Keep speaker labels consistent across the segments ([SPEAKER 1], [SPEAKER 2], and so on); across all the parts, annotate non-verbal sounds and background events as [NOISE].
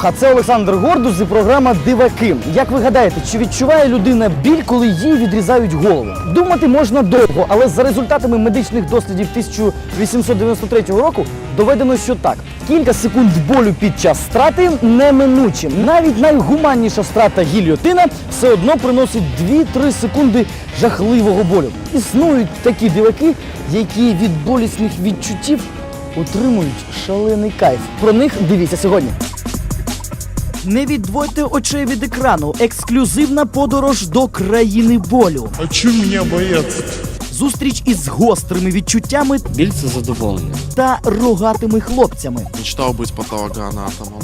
[SPEAKER 1] Алоха! Це Олександр Гордус і програма Диваки. Як ви гадаєте, чи відчуває людина біль, коли їй відрізають голову? Думати можна довго, але за результатами медичних дослідів 1893 року доведено, що так. Кілька секунд болю під час страти неминучі. Навіть найгуманніша страта гільйотина все одно приносить 2-3 секунди жахливого болю. Існують такі диваки, які від болісних відчуттів отримують шалений кайф. Про них дивіться сьогодні. Не відводьте очей від екрану. Ексклюзивна подорож до країни болю.
[SPEAKER 2] А чем мені бояться?
[SPEAKER 1] Зустріч із гострими відчуттями
[SPEAKER 3] Біль це задоволення.
[SPEAKER 1] та рогатими хлопцями.
[SPEAKER 2] Мечтав бути патологоанатомом.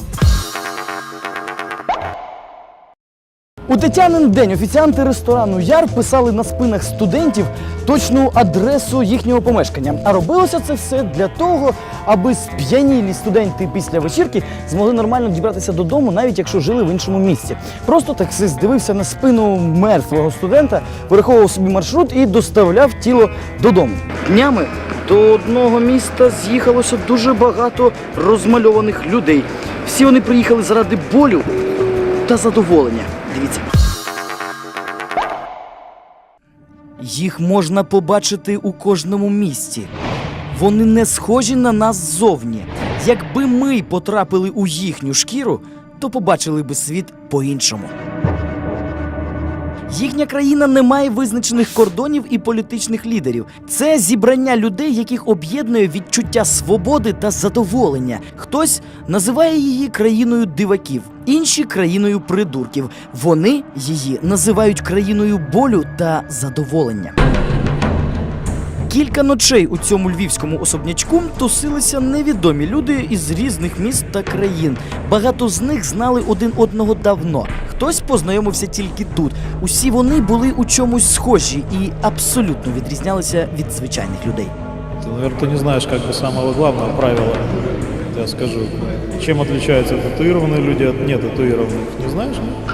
[SPEAKER 1] У Тетянин день офіціанти ресторану Яр писали на спинах студентів точну адресу їхнього помешкання. А робилося це все для того, аби сп'янілі студенти після вечірки змогли нормально дібратися додому, навіть якщо жили в іншому місці. Просто таксист дивився на спину мертвого студента, вираховував собі маршрут і доставляв тіло додому. Днями до одного міста з'їхалося дуже багато розмальованих людей. Всі вони приїхали заради болю та задоволення. Дивіться. Їх можна побачити у кожному місті. Вони не схожі на нас ззовні. Якби ми потрапили у їхню шкіру, то побачили би світ по-іншому. Їхня країна не має визначених кордонів і політичних лідерів. Це зібрання людей, яких об'єднує відчуття свободи та задоволення. Хтось називає її країною диваків, інші країною придурків. Вони її називають країною болю та задоволення. Кілька ночей у цьому львівському особнячку тусилися невідомі люди із різних міст та країн. Багато з них знали один одного давно Хтось познайомився тільки тут. Усі вони були у чомусь схожі і абсолютно відрізнялися від звичайних людей.
[SPEAKER 4] Ты, наверное, ты не знаешь как бы самого главного правила. Я скажу. Чем отличаются татуированные люди от нетатуированных? Не знаешь? нет?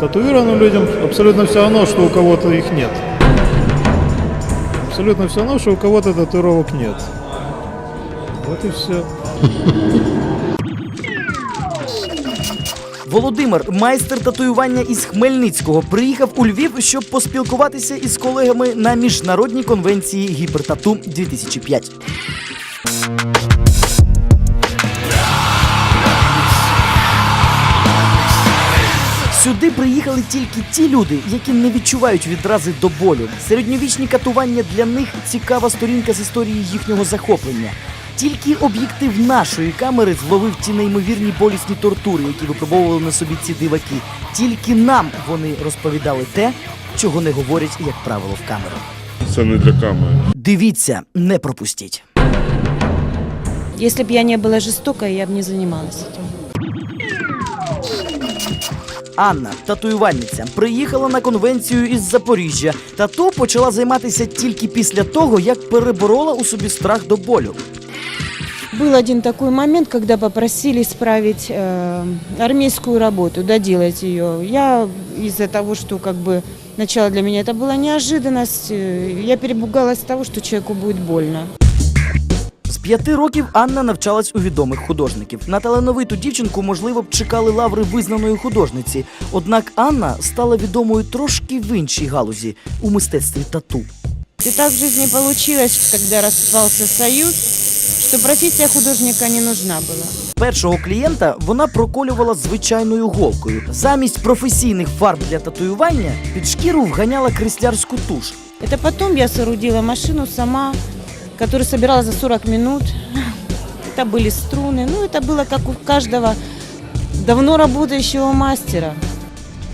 [SPEAKER 4] Татуированным людям абсолютно все равно, что у кого-то их нет. Абсолютно все равно, что у кого-то татуировок нет. Вот и все.
[SPEAKER 1] Володимир, майстер татуювання із Хмельницького, приїхав у Львів, щоб поспілкуватися із колегами на міжнародній конвенції гіпертату 2005. Сюди приїхали тільки ті люди, які не відчувають відрази до болю. Середньовічні катування для них цікава сторінка з історії їхнього захоплення. Тільки об'єктив нашої камери зловив ті неймовірні болісні тортури, які випробовували на собі ці диваки. Тільки нам вони розповідали те, чого не говорять, як правило, в камеру.
[SPEAKER 2] Це не для камери.
[SPEAKER 1] Дивіться, не пропустіть.
[SPEAKER 5] Если бы я не была жестокой, я бы не занималась этим.
[SPEAKER 1] Анна, татуювальниця, приїхала на конвенцію із Запоріжжя. Тату почала займатися тільки після того, як переборола у собі страх до болю.
[SPEAKER 5] Был один такой момент, когда попросили исправить э, армейскую работу, доделать ее. Я из-за того, что как бы начало для меня это была неожиданность, э, я перепугалась того, что человеку будет больно.
[SPEAKER 1] З п'яти років Анна навчалась у відомих художників. На талановиту дівчинку, можливо, б чекали лаври визнаної художниці. Однак Анна стала відомою трошки в іншій галузі у мистецтві тату.
[SPEAKER 5] И так в жизни получилось, когда распался союз, что профессия художника не нужна была.
[SPEAKER 1] Першого клієнта вона проколювала звичайною голкою. Замість професійних фарб для татуювання під шкіру вганяла креслярську туш.
[SPEAKER 5] Это потом я соорудила машину сама, которую собирала за 40 минут. Это были струны. Ну, это было как у каждого давно работающего мастера.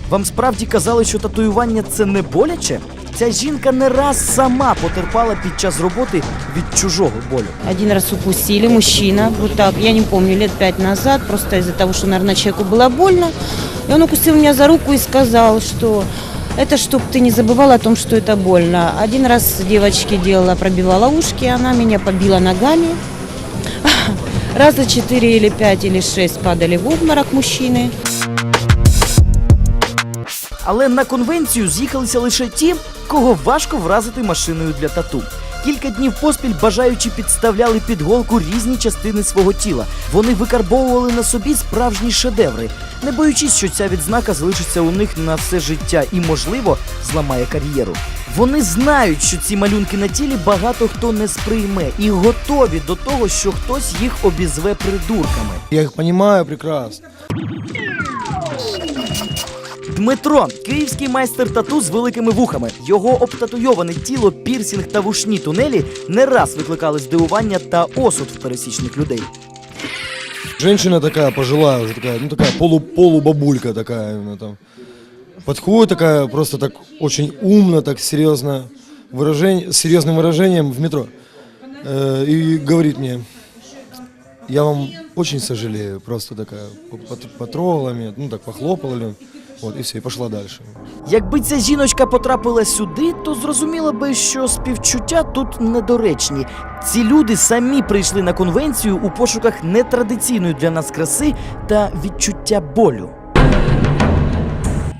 [SPEAKER 1] Вам справді казали, що татуювання це не боляче? Ця жінка не раз сама потерпала під час роботи від чужого болю.
[SPEAKER 5] Один раз укусили мужчина, вот так, я не помню, лет пять назад, просто из-за того, что, наверное, человеку было больно. И он укусил меня за руку и сказал, что это чтобы ты не забывала о том, что это больно. Один раз девочке делала, пробивала ушки, она меня побила ногами. [LAUGHS] Раза четыре или пять или шесть падали в обморок мужчины.
[SPEAKER 1] Але на конвенцію з'їхалися лише ті, кого важко вразити машиною для тату. Кілька днів поспіль бажаючі підставляли під голку різні частини свого тіла. Вони викарбовували на собі справжні шедеври, не боючись, що ця відзнака залишиться у них на все життя і, можливо, зламає кар'єру. Вони знають, що ці малюнки на тілі багато хто не сприйме, і готові до того, що хтось їх обізве придурками.
[SPEAKER 3] Я их понимаю прекрасно.
[SPEAKER 1] Дмитро, київський майстер тату з великими вухами. Його обтатуйоване тіло, пірсінг та вушні тунелі не раз викликали здивування та осуд в пересічних людей.
[SPEAKER 3] Женщина такая пожилая, уже такая, ну такая полу, полубабулька такая, она там подходит такая, просто так очень умно, так серьезно, выражение, с серьезным выражением в метро. Э, и говорит мне, я вам очень сожалею, просто такая пот- потрогала меня, ну так похлопала, ли, вот, и все, и пошла дальше.
[SPEAKER 1] Якби ця жіночка потрапила сюди, то зрозуміло би, що співчуття тут недоречні. Ці люди самі прийшли на конвенцію у пошуках нетрадиційної для нас краси та відчуття болю.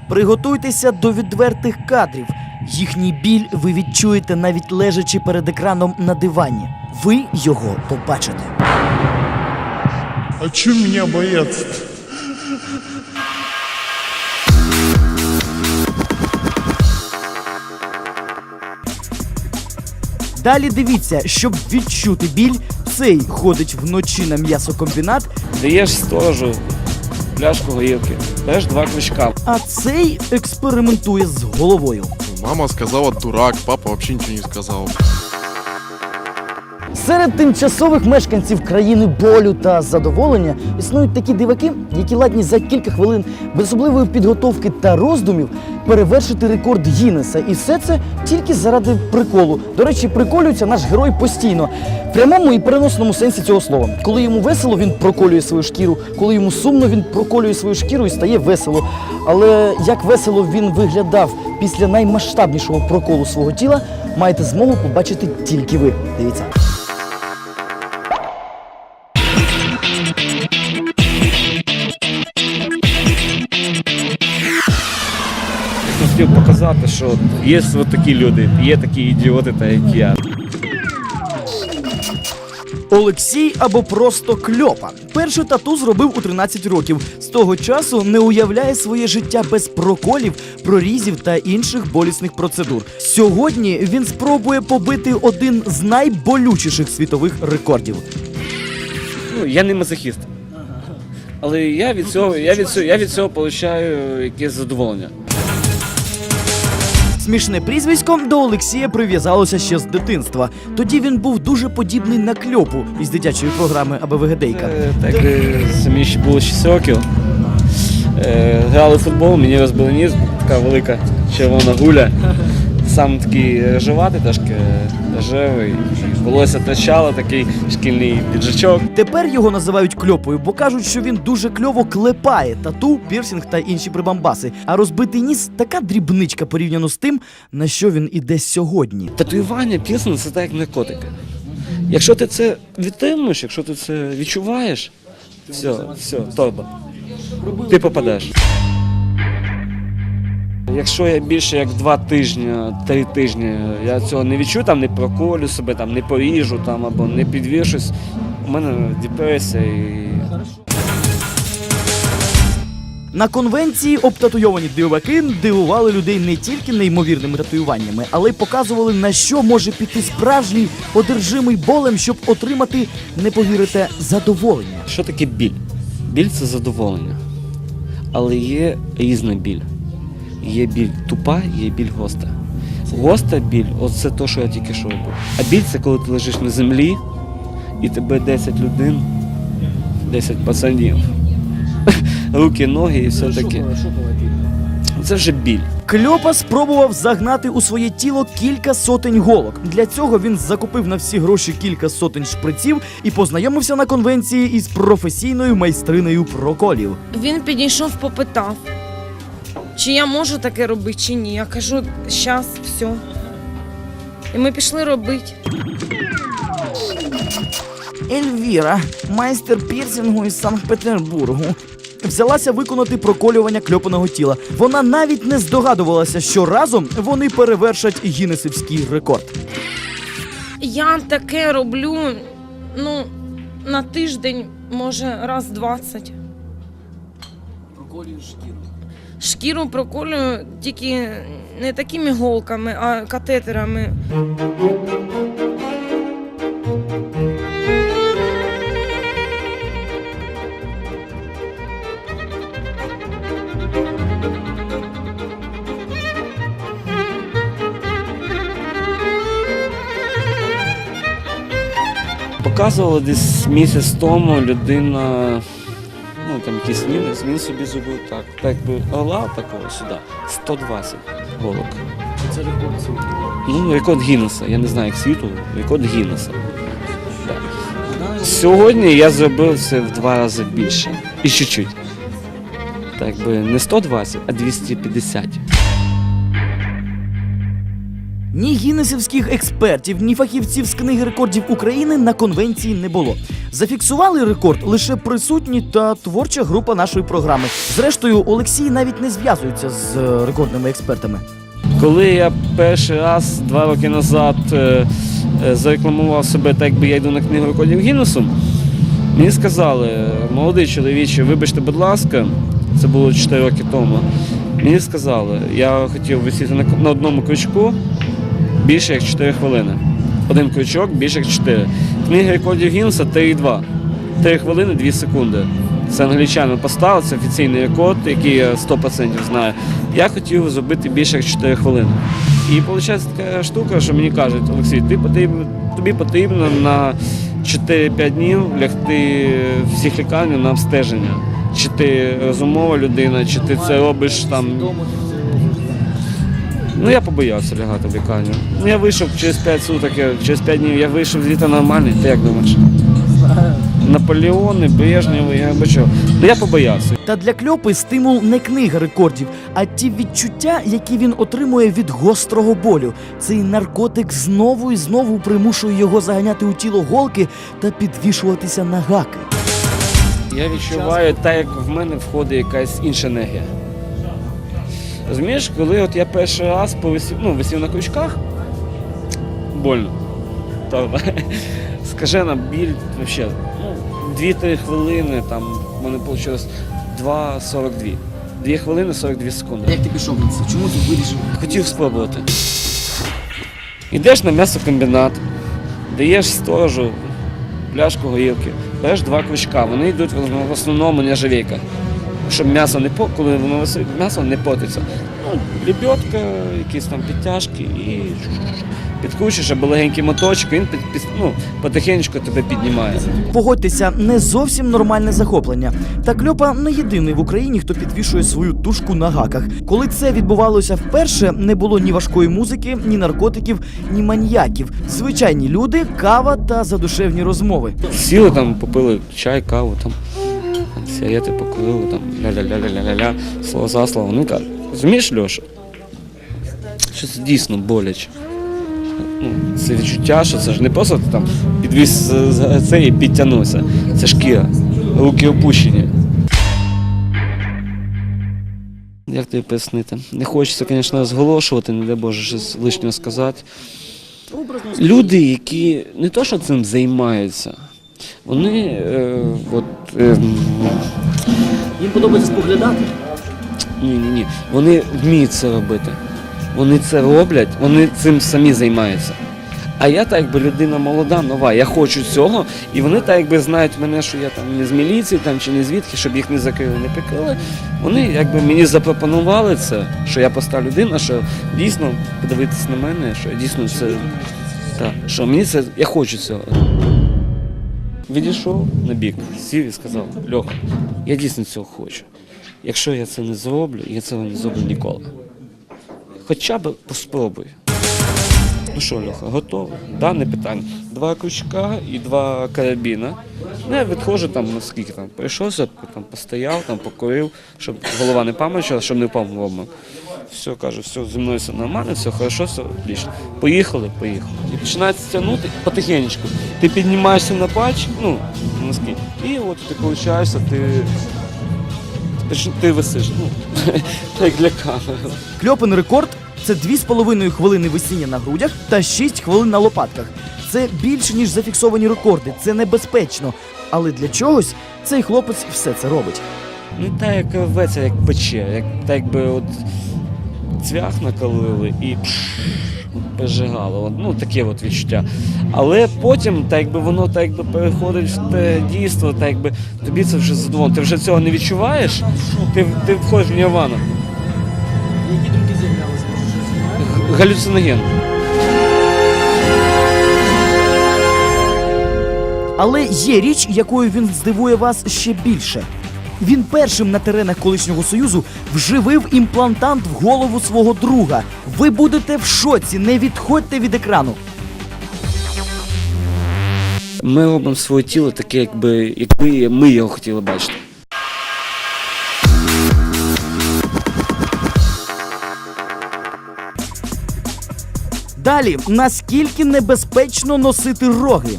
[SPEAKER 1] Приготуйтеся до відвертих кадрів. Їхній біль ви відчуєте навіть лежачи перед екраном на дивані. Ви його побачите.
[SPEAKER 2] А чё меня бояться?
[SPEAKER 1] Далі дивіться, щоб відчути біль, цей ходить вночі на м'ясокомбінат,
[SPEAKER 6] Даєш сторожу пляшку горілки, береш два крючка.
[SPEAKER 1] а цей експериментує з головою.
[SPEAKER 2] Мама сказала дурак, папа вообще ничего не сказал.
[SPEAKER 1] Серед тимчасових мешканців країни болю та задоволення існують такі диваки, які ладні за кілька хвилин без особливої підготовки та роздумів перевершити рекорд Гіннеса. І все це тільки заради приколу. До речі, приколюється наш герой постійно, в прямому і переносному сенсі цього слова. Коли йому весело, він проколює свою шкіру. Коли йому сумно, він проколює свою шкіру і стає весело. Але як весело він виглядав після наймасштабнішого проколу свого тіла, маєте змогу побачити тільки ви. Дивіться.
[SPEAKER 6] Хотів показати, що є от такі люди, є такі ідіоти, та як я.
[SPEAKER 1] Олексій або просто кльопа. Перше тату зробив у 13 років. З того часу не уявляє своє життя без проколів, прорізів та інших болісних процедур. Сьогодні він спробує побити один з найболючіших світових рекордів.
[SPEAKER 6] Ну, я не мазохіст. Але я від цього, я від цього, я від цього получаю якесь задоволення.
[SPEAKER 1] Смішне прізвисько до Олексія прив'язалося ще з дитинства. Тоді він був дуже подібний на кльопу із дитячої програми Абевегедейка.
[SPEAKER 6] Е, Так, самі ще було 6 років. Е, Грали футбол, мені розбили ніс, така велика червона гуля. Сам такий ржеватий, трошки ржевий. Волосся торчало, такий шкільний піджачок.
[SPEAKER 1] Тепер його називають кльопою, бо кажуть, що він дуже кльово клепає тату, пірсінг та інші прибамбаси. А розбитий ніс така дрібничка порівняно з тим, на що він іде сьогодні.
[SPEAKER 6] Татуювання пірсинг це так як наркотики. Якщо ти це відтримуєш, якщо ти це відчуваєш, все, все, торба. Ти попадеш. Якщо я більше як два тижні, три тижні, я цього не відчую, там не проколю себе, там не поріжу там або не підвішусь, у мене депресія і
[SPEAKER 1] На конвенції обтатуйовані диваки дивували людей не тільки неймовірними татуюваннями, але й показували, на що може піти справжній одержимий болем, щоб отримати, не повірите, задоволення.
[SPEAKER 6] Що таке біль? Біль це задоволення. Але є різна біль. Є біль тупа, є біль гостра. Гостра біль оце те, що я тільки що робив. А біль це коли ти лежиш на землі і тебе 10 людей, 10 пацанів. [LAUGHS] Руки, ноги і все таке. Це вже біль.
[SPEAKER 1] Кльопа спробував загнати у своє тіло кілька сотень голок. Для цього він закупив на всі гроші кілька сотень шприців і познайомився на конвенції із професійною майстринею проколів.
[SPEAKER 7] Він підійшов, попитав, чи я можу таке робити, чи ні. Я кажу, щас, все. І ми пішли робити.
[SPEAKER 1] Ельвіра, майстер пірсингу із Санкт-Петербургу. Взялася виконати проколювання кльопаного тіла. Вона навіть не здогадувалася, що разом вони перевершать гіннесівський рекорд.
[SPEAKER 7] я таке роблю ну, на тиждень, може, раз 20.
[SPEAKER 1] Проколюєш шкіру.
[SPEAKER 7] Шкіру проколюю тільки не такими голками, а катетерами.
[SPEAKER 6] Показували десь місяць тому людина, там якийсь німець, він собі зробив так. Так би гола такого сюди, 120 голок.
[SPEAKER 1] Це рекорд світу.
[SPEAKER 6] Ну, рекорд Гіннеса, я не знаю як світу, рекорд Гіннеса. Так. Сьогодні я зробив це в два рази більше. І чуть-чуть. Так би не 120, а 250.
[SPEAKER 1] Ні гіннесівських експертів, ні фахівців з книги рекордів України на конвенції не було. Зафіксували рекорд лише присутні та творча група нашої програми. Зрештою, Олексій навіть не зв'язується з е, рекордними експертами.
[SPEAKER 6] Коли я перший раз два роки назад е, е, зарекламував себе так, якби я йду на книгу рекордів Гіннесу, мені сказали, молодий чоловіче, вибачте, будь ласка, це було 4 роки тому. Мені сказали, я хотів висіти на, одному крючку більше як 4 хвилини. Один крючок більше як 4. Книга рекордів Гіннеса 3,2. 3 хвилини 2 секунди. Це англічанин поставив, це офіційний рекорд, який я 100% знаю. Я хотів зробити більше як 4 хвилини. І виходить така штука, що мені кажуть, Олексій, ти потрібно, тобі потрібно на 4-5 днів лягти всіх лікарнях на обстеження. Чи ти розумова людина, чи ти це робиш там. Ну я побоявся лягати в лікарню. Ну я вийшов через 5 суток, я, через 5 днів я вийшов звідти нормальний. Ти як думаєш? Наполеони, Брежнєви, я бачив. Ну я побоявся.
[SPEAKER 1] Та для кльопи стимул не книга рекордів, а ті відчуття, які він отримує від гострого болю. Цей наркотик знову і знову примушує його заганяти у тіло голки та підвішуватися на гаки.
[SPEAKER 6] Я відчуваю так, як в мене входить якась інша енергія. Розумієш, коли от я перший раз повисів, ну, висів на крючках, больно. Правда. [LAUGHS] Скажена біль взагалі. Ну, 2-3 хвилини, там в мене вийшло 2,42. 2 хвилини 42 секунди.
[SPEAKER 1] Як ти пішов на це? Чому ти вирішив?
[SPEAKER 6] Хотів спробувати. Йдеш на м'ясокомбінат, даєш сторожу пляшку горілки, береш два крючка, вони йдуть в основному нержавейка. Щоб м'ясо не по, коли воно висить, м'ясо не потиться. Ну, лебедка, якісь там підтяжки і підкручуєш, або легенький моточок, він під, під, ну, потихеньку тебе піднімає.
[SPEAKER 1] Погодьтеся, не зовсім нормальне захоплення. Та кльопа не єдиний в Україні, хто підвішує свою тушку на гаках. Коли це відбувалося вперше, не було ні важкої музики, ні наркотиків, ні маніяків. Звичайні люди, кава та задушевні розмови.
[SPEAKER 6] Сіли там, попили чай, каву, там, там сигарети покурили, там ля-ля-ля-ля-ля-ля, слово за слово. Вони кажуть, розумієш, Льоша, що це дійсно боляче. Ну, це відчуття, що це ж не просто ти там підвіз це і підтягнувся. Це шкіра, руки опущені. Як тобі пояснити? Не хочеться, звісно, розголошувати, не дай Боже щось лишнього сказати. Люди, які не то, що цим займаються, вони е, от, е,
[SPEAKER 1] Їм подобається споглядати.
[SPEAKER 6] ні, ні, ні, вони вміють це робити. Вони це роблять, вони цим самі займаються. А я так якби людина молода, нова, я хочу цього, і вони так якби знають мене, що я там не з міліції там, чи не звідки, щоб їх не закрили, не прикрили. Вони якби мені запропонували це, що я проста людина, що дійсно подивитися на мене, що я дійсно це. Так, що мені це, я хочу цього. Відійшов на бік, сів і сказав, Льоха, я дійсно цього хочу. Якщо я це не зроблю, я цього не зроблю ніколи. Хоча б поспробуй. Ну що, Льоха, готовий? Да, не питання. Два крючка і два карабіна. Ну, я відходжу там, ну скільки там, прийшовся, там постояв, там покурив, щоб голова не пам'ятала, щоб не впав в обморок. Все, кажу, все, зі мною все нормально, все хорошо, все отлично. Поїхали, поїхали. І починається тягнути потихеньку. Ти піднімаєшся на патч, ну, носки, і от ти получаєшся, ти, ти, ти висиш, ну, [LAUGHS] як для камери.
[SPEAKER 1] Кльопин рекорд це 2,5 хвилини висіння на грудях та 6 хвилин на лопатках. Це більше ніж зафіксовані рекорди. Це небезпечно. Але для чогось цей хлопець все це робить.
[SPEAKER 6] Ну так як рветься, як пече, як так якби от цвях накалили і прижигало. Ну таке от відчуття. Але потім, так якби воно так якби переходить в те дійство, так якби тобі це вже задоволено. Ти вже цього не відчуваєш, ти, ти входиш в нірвану.
[SPEAKER 1] Які думки з'являлися?
[SPEAKER 6] Галюциноген.
[SPEAKER 1] Але є річ, якою він здивує вас ще більше. Він першим на теренах колишнього союзу вживив імплантант в голову свого друга. Ви будете в шоці, не відходьте від екрану.
[SPEAKER 6] Ми робимо своє тіло таке, якби, якби ми його хотіли бачити.
[SPEAKER 1] Далі, наскільки небезпечно носити роги?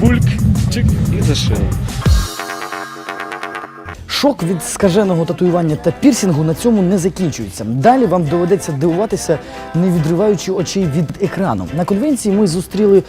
[SPEAKER 6] Кульк, чик і зашили.
[SPEAKER 1] Шок від скаженого татуювання та пірсінгу на цьому не закінчується. Далі вам доведеться дивуватися, не відриваючи очей від екрану. На конвенції ми зустріли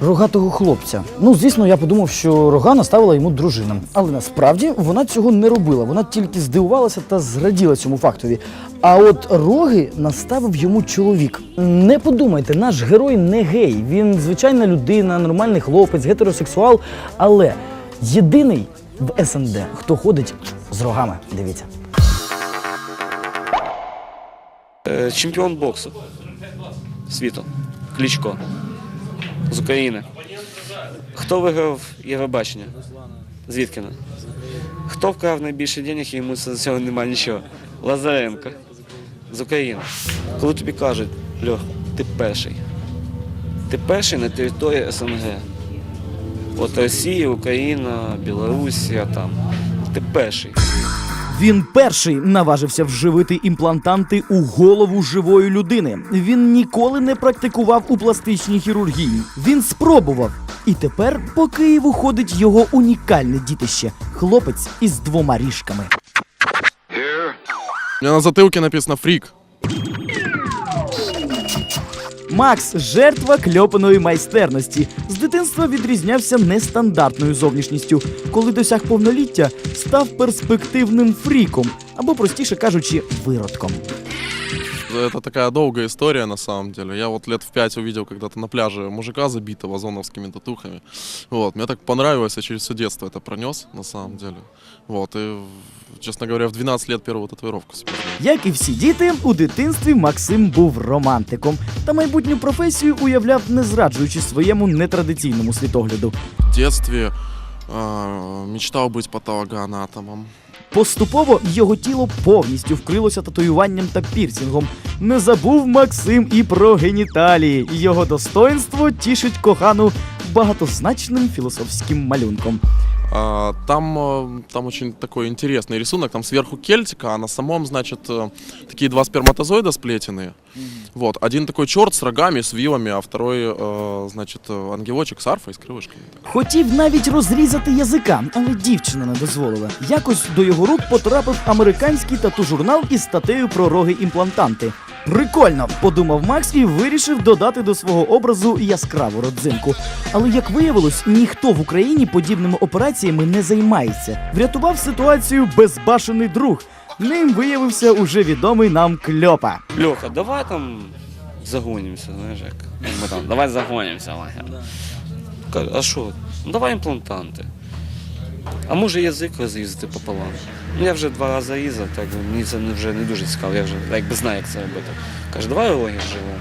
[SPEAKER 1] рогатого хлопця. Ну, звісно, я подумав, що рога наставила йому дружина. Але насправді вона цього не робила. Вона тільки здивувалася та зраділа цьому фактові. А от роги наставив йому чоловік. Не подумайте, наш герой не гей. Він звичайна людина, нормальний хлопець, гетеросексуал, але єдиний в СНД, хто ходить з рогами. Дивіться.
[SPEAKER 6] Е, Чемпіон боксу світу. Кличко. З України. Хто виграв Євробачення? Звідкина? Хто вкрав найбільше денег і йому за цього немає нічого? Лазаренко. З України. Коли тобі кажуть, Льох, ти перший. Ти перший на території СНГ. От Росія, Україна, Білорусія там. Ти перший.
[SPEAKER 1] Він перший наважився вживити імплантанти у голову живої людини. Він ніколи не практикував у пластичній хірургії. Він спробував. І тепер по Києву ходить його унікальне дітище хлопець із двома ріжками.
[SPEAKER 2] У меня на затылке написано «фрик».
[SPEAKER 1] Макс жертва кльопаної майстерності. З дитинства відрізнявся нестандартною зовнішністю. Коли досяг повноліття, став перспективним фріком, або, простіше кажучи, виродком.
[SPEAKER 2] Это такая долгая история на самом деле. Я вот лет в пять увидел когда-то на пляже мужика забитого озоновскими татухами. Вот, мне так понравилось, я через все детство это пронес на самом деле. Вот, и, честно говоря, в 12 лет первую татуировку себе сделал.
[SPEAKER 1] Як і всі діти, у дитинстві Максим був романтиком та майбутню професію уявляв, не зраджуючи своєму нетрадиційному світогляду.
[SPEAKER 2] В детстве э, мечтал быть патологоанатомом.
[SPEAKER 1] Поступово його тіло повністю вкрилося татуюванням та пірсінгом. Не забув Максим і про геніталії. Його достоинство тішить кохану багатозначним філософським малюнком.
[SPEAKER 2] А, Там, э, там очень такой интересный рисунок. Там сверху кельтика, а на самом, значит, э, такие два сперматозоида сплетенные. Вот. Один такой черт с рогами, с вилами, а второй, э, значит, э, ангелочек с арфой, с крылышками.
[SPEAKER 1] Хотів навіть розрізати язика, але дівчина не дозволила. Якось до його рук потрапив американський тату-журнал із статтею про роги імплантанти. Прикольно, подумав Макс і вирішив додати до свого образу яскраву родзинку. Але як виявилось, ніхто в Україні подібними операціями не займається. Врятував ситуацію безбашений друг. Ним виявився уже відомий нам кльопа.
[SPEAKER 6] Льоха, давай там загонімося, знаєш як. ми там, давай загонімося, Ваня. Каже, а що? Ну давай імплантанти. А може язик розрізати пополам. Ну я вже два рази різав, так мені це вже не дуже цікаво, я вже якби знаю, як це робити. Каже, давай його вживемо.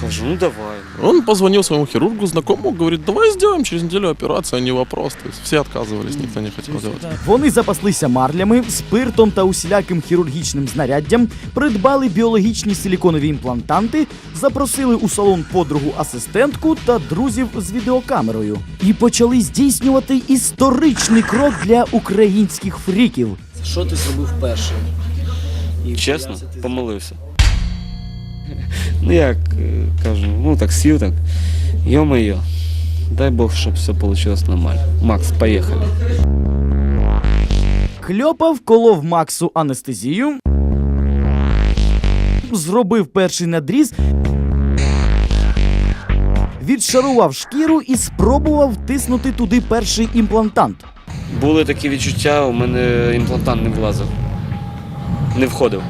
[SPEAKER 6] Кажу, ну давай.
[SPEAKER 2] Он позвонил своему хирургу знакомому, говорит, давай сделаем через неделю операцию, не вопрос. То есть все отказывались, никто не хотел делать.
[SPEAKER 1] Вони запаслися марлями, спиртом та усіляким хірургічним знаряддям, придбали біологічні силіконові імплантанти, запросили у салон подругу асистентку та друзів з відеокамерою і почали здійснювати історичний крок для українських фріків.
[SPEAKER 8] Що ти зробив першим? І
[SPEAKER 6] Чесно, помолився. [LAUGHS] Ну як е, кажу, ну так сів так. Йо-моє, дай Бог, щоб все вийшло нормально. Макс, поїхали.
[SPEAKER 1] Кльопа вколов Максу анестезію, зробив перший надріз відшарував шкіру і спробував втиснути туди перший імплантант.
[SPEAKER 6] Були такі відчуття, у мене імплантант не влазив. Не входив.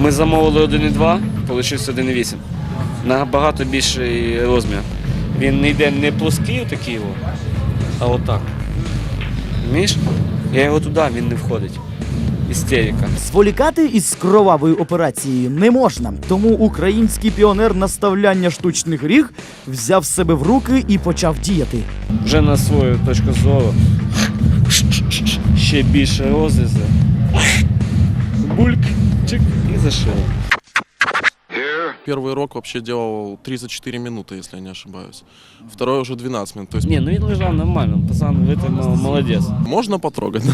[SPEAKER 6] Ми замовили 1,2, вийшов 1,8. Набагато більший розмір. Він не йде не плоский такий, а отак. Розумієш? Я його туди, він не входить. Істерика.
[SPEAKER 1] Зволікати із кровавою операцією не можна, тому український піонер наставляння штучних ріг взяв себе в руки і почав діяти.
[SPEAKER 6] Вже на свою точку зору. Ще більше розрізи. Бульк, чик і зашили.
[SPEAKER 2] Первый урок вообще делал 34 минуты, если я не ошибаюсь. Второй уже 12 минут. То есть
[SPEAKER 6] Ні, ну він лежав нормально, пацан витримав, молодець.
[SPEAKER 2] можно потрогать? да? [LAUGHS]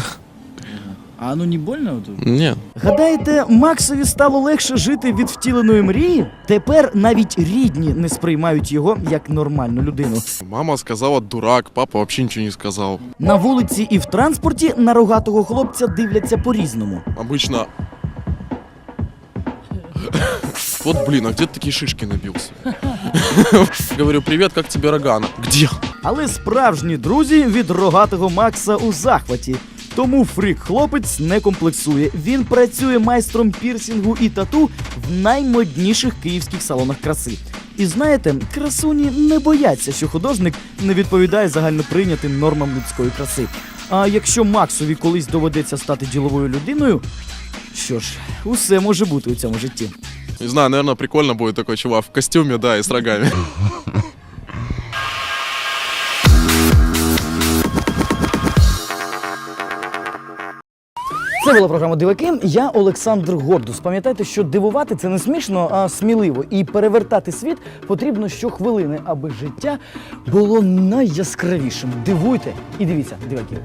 [SPEAKER 8] А ну не больно? Вот?
[SPEAKER 2] Нет.
[SPEAKER 1] Гадаєте, Максові стало легше жити від втіленої мрії? Тепер навіть рідні не сприймають його як нормальну людину.
[SPEAKER 2] Мама сказала дурак, папа вообще ничего не сказал.
[SPEAKER 1] На вулиці і в транспорті на рогатого хлопця дивляться по-різному.
[SPEAKER 2] Обычно... Вот блин, а где ты такие шишки набился? [LAUGHS] Говорю, привет, как тебе рогана? Где?
[SPEAKER 1] Але справжні друзі від рогатого Макса у захваті. Тому фрік хлопець не комплексує. Він працює майстром пірсінгу і тату в наймодніших київських салонах краси. І знаєте, красуні не бояться, що художник не відповідає загальноприйнятим нормам людської краси. А якщо Максові колись доведеться стати діловою людиною, що ж, усе може бути у цьому житті.
[SPEAKER 2] Не знаю, наверное, прикольно будет такой чувак в костюме, да, и с рогами.
[SPEAKER 1] Це була програма Диваки. Я Олександр Гордус. Пам'ятайте, що дивувати це не смішно, а сміливо. І перевертати світ потрібно щохвилини, аби життя було найяскравішим. Дивуйте і дивіться, диваки.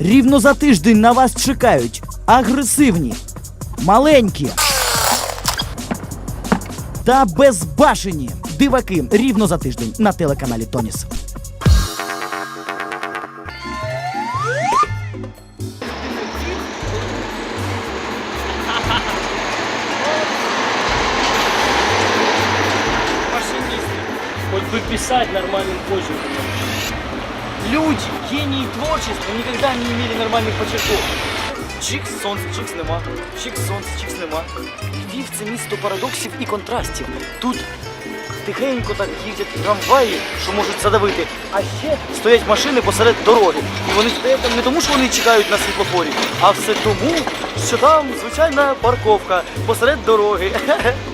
[SPEAKER 1] Рівно за тиждень на вас чекають. Агресивні, маленькі. Та безбашені. Диваки. Рівно за тиждень на телеканалі Тоніс.
[SPEAKER 8] Хоть бы писать нормальным почерком.
[SPEAKER 1] Люди, гении творчества никогда не имели нормальных почерков. Чикс, сонце, чикс нема. Чикс, сонце, чикс нема. Львів це місто парадоксів і контрастів. Тут тихенько так їздять трамваї, що можуть задавити, а ще стоять машини посеред дороги. І вони стоять там не тому, що вони чекають на світлофорі, а все тому, що там звичайна парковка посеред дороги. [LAUGHS]